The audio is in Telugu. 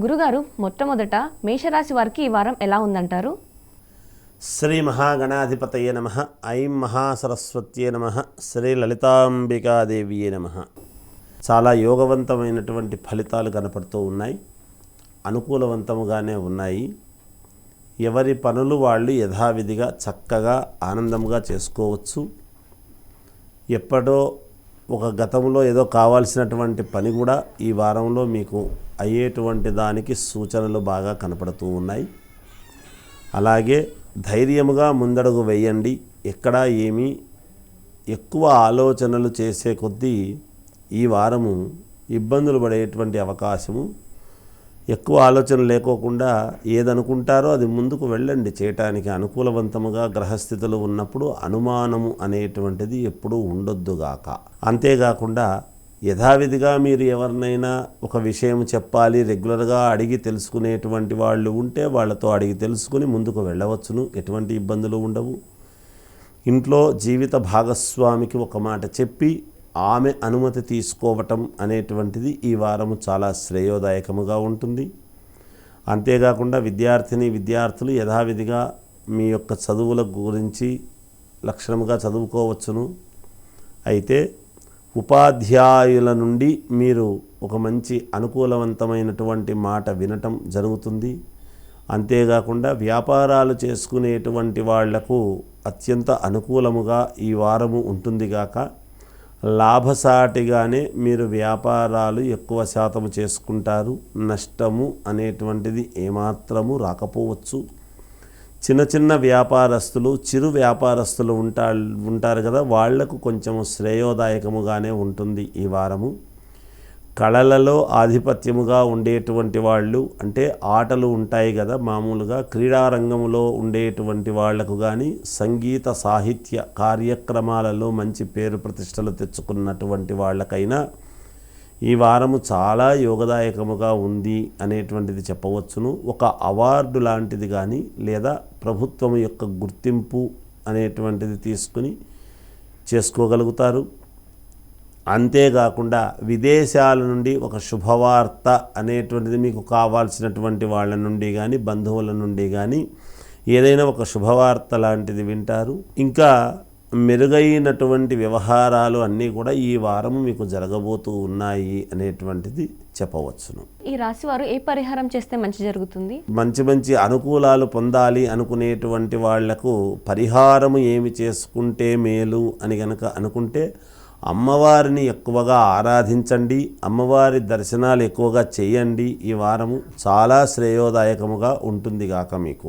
గురుగారు మొట్టమొదట మేషరాశి వారికి ఈ వారం ఎలా ఉందంటారు? శ్రీ మహాగణాధిపతయే నమ ఐం మహాసరస్వత్యే నమ శ్రీ లలితాంబికాదేవియే నమ. చాలా యోగవంతమైనటువంటి ఫలితాలు కనపడుతూ ఉన్నాయి అనుకూలవంతముగానే ఉన్నాయి. ఎవరి పనులు వాళ్ళు యథావిధిగా చక్కగా ఆనందంగా చేసుకోవచ్చు. ఎప్పుడో ఒక గతంలో ఏదో కావాల్సినటువంటి పని కూడా ఈ వారంలో మీకు అయ్యేటువంటి దానికి సూచనలు బాగా కనపడుతూ ఉన్నాయి. అలాగే ధైర్యముగా ముందడుగు వేయండి. ఎక్కడా ఏమీ ఎక్కువ ఆలోచనలు చేసే కొద్దీ ఈ వారము ఇబ్బందులు పడేటువంటి అవకాశము ఎక్కువ ఆలోచన లేకోకుండా ఏదనుకుంటారో అది ముందుకు వెళ్ళండి. చేయటానికి అనుకూలవంతముగా గ్రహస్థితులు ఉన్నప్పుడు అనుమానము అనేటువంటిది ఎప్పుడూ ఉండొద్దుగాక అంతేకాకుండా యథావిధిగా మీరు ఎవరినైనా ఒక విషయం చెప్పాలి రెగ్యులర్గా అడిగి తెలుసుకునేటువంటి వాళ్ళు ఉంటే వాళ్ళతో అడిగి తెలుసుకుని ముందుకు వెళ్ళవచ్చును. ఎటువంటి ఇబ్బందులు ఉండవు. ఇంట్లో జీవిత భాగస్వామికి ఒక మాట చెప్పి ఆమె అనుమతి తీసుకోవటం అనేటువంటిది ఈ వారము చాలా శ్రేయోదాయకముగా ఉంటుంది. అంతేకాకుండా విద్యార్థిని విద్యార్థులు యథావిధిగా మీ యొక్క చదువుల గురించి లక్షణముగా చదువుకోవచ్చును. అయితే ఉపాధ్యాయుల నుండి మీరు ఒక మంచి అనుకూలవంతమైనటువంటి మాట వినటం జరుగుతుంది. అంతేకాకుండా వ్యాపారాలు చేసుకునేటువంటి వాళ్ళకు అత్యంత అనుకూలముగా ఈ వారము ఉంటుందిగాక లాభసాటిగానే మీరు వ్యాపారాలు ఎక్కువ శాతము చేసుకుంటారు. నష్టము అనేటువంటిది ఏమాత్రము రాకపోవచ్చు. చిన్న చిన్న వ్యాపారస్తులు చిరు వ్యాపారస్తులు ఉంటా ఉంటారు కదా వాళ్ళకు కొంచెం శ్రేయోదాయకముగానే ఉంటుంది ఈ వారము. కళలలో ఆధిపత్యముగా ఉండేటువంటి వాళ్ళు అంటే ఆటలు ఉంటాయి కదా మామూలుగా క్రీడారంగంలో ఉండేటువంటి వాళ్ళకు కానీ సంగీత సాహిత్య కార్యక్రమాలలో మంచి పేరు ప్రతిష్టలు తెచ్చుకున్నటువంటి వాళ్ళకైనా ఈ వారము చాలా యోగదాయకముగా ఉంది అనేటువంటిది చెప్పవచ్చును. ఒక అవార్డు లాంటిది కానీ లేదా ప్రభుత్వం యొక్క గుర్తింపు అనేటువంటిది తీసుకుని చేసుకోగలుగుతారు. అంతేకాకుండా విదేశాల నుండి ఒక శుభవార్త అనేటువంటిది మీకు కావాల్సినటువంటి వాళ్ళ నుండి కానీ బంధువుల నుండి కానీ ఏదైనా ఒక శుభవార్త లాంటిది వింటారు. ఇంకా మెరుగైనటువంటి వ్యవహారాలు అన్నీ కూడా ఈ వారం మీకు జరగబోతూ ఉన్నాయి అనేటువంటిది చెప్పవచ్చును. ఈ రాశి వారు ఏ పరిహారం చేస్తే మంచి జరుగుతుంది? మంచి మంచి అనుకూలాలు పొందాలి అనుకునేటువంటి వాళ్ళకు పరిహారము ఏమి చేసుకుంటే మేలు అని గనక అనుకుంటే అమ్మవారిని ఎక్కువగా ఆరాధించండి అమ్మవారి దర్శనాలు ఎక్కువగా చేయండి. ఈ వారము చాలా శ్రేయోదాయకముగా ఉంటుంది గాక మీకు.